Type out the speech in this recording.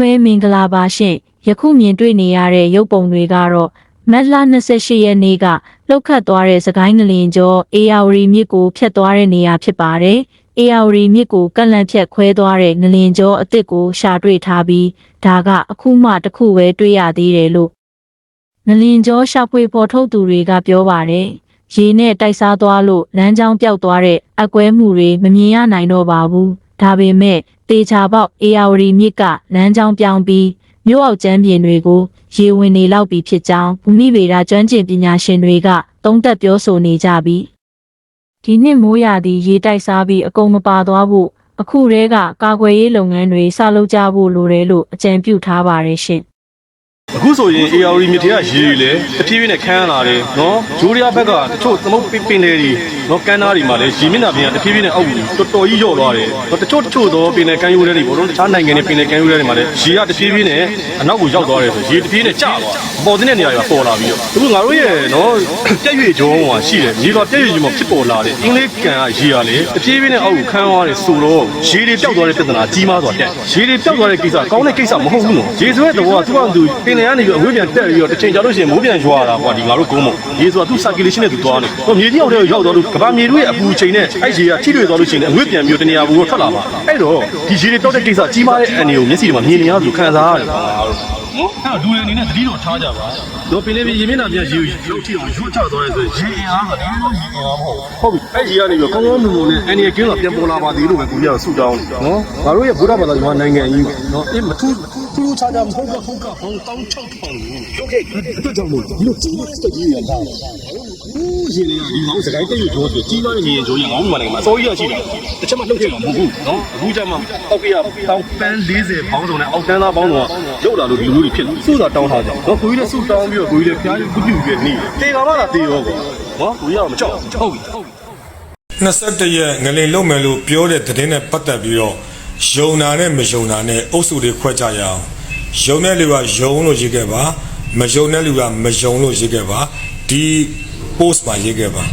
ပဲမင်္ဂလာပါရှင်ယခုမြင်တွေ့နေရတဲ့ရုပ်ပုံတွေကတော့မတ်လ28ရက်နေ့ကလှုပ်ခတ်သွားတဲ့စကိုင်းငလင်ကျော်အေယာဝရီမြစ်ကိုဖျက်သွားတဲ့နေရာဖြစ်ပါတယ်အေယာဝရီမြစ်ကိုကန့်လန့်ဖြတ်ခွဲသွားတဲ့ငလင်ကျော်အစ်စ်ကိုရှာတွေ့ထားပြီးဒါကအခုမှတစ်ခုပဲတွေ့ရသေးတယ်လို့ငလင်ကျော်ရှာဖွေဖော်ထုတ်သူတွေကပြောပါတယ်ရေနဲ့တိုက်စားသွားလို့လမ်းကြောင်းပျောက်သွားတဲ့အကွဲမှုတွေမမြင်ရနိုင်တော့ပါဘူးဒါပေမဲ့ တေချာပေါက်အေယာဝရီမြစ်ကလမ်းကြောင်းပြောင်းပြီးမြို့အောက်ကျမ်းပြင်တွေကိုရေဝင်နေလောက်ပြီဖြစ်ကြောင်းဘူမိဗေဒကျွမ်းကျင်ပညာရှင်တွေကသုံးသပ်ပြောဆိုနေကြပြီးဒီနှစ်မိုးရာသီရေတိုက်စားပြီးအကုန်မပါသွားဖို့အခုတည်းကကာကွယ်ရေးလုပ်ငန်းတွေစလုပ်ကြဖို့လိုတယ်လို့အကြံပြုထားပါတယ်ရှင် အခုဆိုရင် AR မြစ်ထဲကရေတွေလည်းတဖြည်းဖြည်းနဲ့ခန်းလာတယ်နော်ဂျိုးရီယာဘက်ကတချို့သမုတ်ပင်ပင်လေတွေနော်ကန်းသားတွေမှာလည်းရေမျက်နှာပြင်ကတဖြည်းဖြည်းနဲ့အောက်ကိုတော်တော်ကြီးလျော့သွားတယ်နော်တချို့တချို့သောပင်လယ်ကမ်းရိုးတွေပေါ့နော်တခြားနိုင်ငံတွေပင်လယ်ကမ်းရိုးတွေမှာလည်းရေကတဖြည်းဖြည်းနဲ့အနောက်ကိုရောက်သွားတယ်ဆိုရေတဖြည်းဖြည်းနဲ့ကျသွားပေါ်တဲ့နေရာတွေကပေါ်လာပြီးတော့အခုငါတို့ရဲ့နော်ပြက်ရွေကျုံးဟိုရှိတယ်ရေကပြက်ရွေကျုံးမှာဖြစ်ပေါ်လာတယ်အင်္ဂလိပ်ကန်ကရေကလည်းတဖြည်းဖြည်းနဲ့အောက်ကိုခန်းသွားတယ်ဆိုတော့ရေတွေပျောက်သွားတဲ့ပြဿနာကြီးမားသွားတယ်ရေတွေပျောက်သွားတဲ့ကိစ္စကောင်းတဲ့ကိစ္စမဟုတ်ဘူးနော်ရေဆိုတဲ့သဘောကသူ့ဘာသူပင်လယ်ကနေပြီးအဝေးပြန်တက်ပြီးတော့တစ်ချိန်ကြာလို့ရှိရင်မိုးပြန်ရွာတာကွာဒီငါတို့ကုန်းမရေဆိုတာသူ့ circulation နဲ့သူသွားနေတော့မြေကြီးအောက်ထဲကိုရောက်သွားလို့ကဘာမြေတွေရဲ့အပူချိန်နဲ့အဲ့ရေကထိတွေ့သွားလို့ရှိရင်အဝေးပြန်ပြီးတော့တနေရာဘူးထွက်လာပါအဲ့တော့ဒီရေတွေတောက်တဲ့ကိစ္စကြီးမားတဲ့အနေကိုမျက်စိတွေမှာမြင်နေရလို့ခံစားရတယ်ကွာနော်အဲ့တော့ဒူရအနေနဲ့သတိတော်ထားကြပါတော့ပင်လေးရေမျက်နှာပြန်ရေရုပ်ထိအောင်ရွတ်ချသွားရဲဆိုရေအင်အားကဒီလိုရေအင်အားမဟုတ်ဟုတ်ပြီအဲ့ရေကနေပြီးကောင်းကောင်းမွန်မွန်နဲ့အနေကင်းတော့ပြန်ပေါ်လာပါသေးလို့ပဲကိုကြီးကဆူတောင်းနော်ငါတို့ရဲ့ဘုရားဘာသာမြန်မာနိုင်ငံကြီးနော်အေးမထူး ထူးထူးခြားခြားမဟုတ်ကဟုတ်ကဟောင်းတောင်းချောက်ထောင်ရုပ်ခဲ့အတွက်ကြောင့်လို့ဒီလိုကြီးစက်ကြီးရလာဦးရှင်လေးကဒီငေါစကိုင်းတိတ်ရိုးဆိုကြီးမားနေရင်ဂျိုးရင်ငေါ့မြန်မာနိုင်ငံမှာအစိုးရရှိတယ်တစ်ချက်မှလှုပ်ခဲ့မှာမဟုတ်ဘူးနော်အခုကျမှတောက်ပြရတောင်းပန်း40ပေါင်းစုံနဲ့အောက်တန်းသားပေါင်းစုံကရုပ်လာလို့ဒီလိုတွေဖြစ်လို့စုတာတောင်းထားကြနော်ကိုကြီးလည်းစုတောင်းပြီးတော့ကိုကြီးလည်းဖျားပြီးကုပြုပြီးနေတေကောင်မှသာတေရောကွာနော်ကိုကြီးကမကြောက်ဟုတ်ပြီ21ရက်ငလင်လုံးမယ်လို့ပြောတဲ့သတင်းနဲ့ပတ်သက်ပြီးတော့ ယုံနာနဲ့မယုံနာနဲ့အုပ်စုတွေခွဲကြရအောင်ယုံတဲ့လူကယုံလို့ရေးခဲ့ပါမယုံတဲ့လူကမယုံလို့ရေးခဲ့ပါဒီ post မှာရေးခဲ့ပါ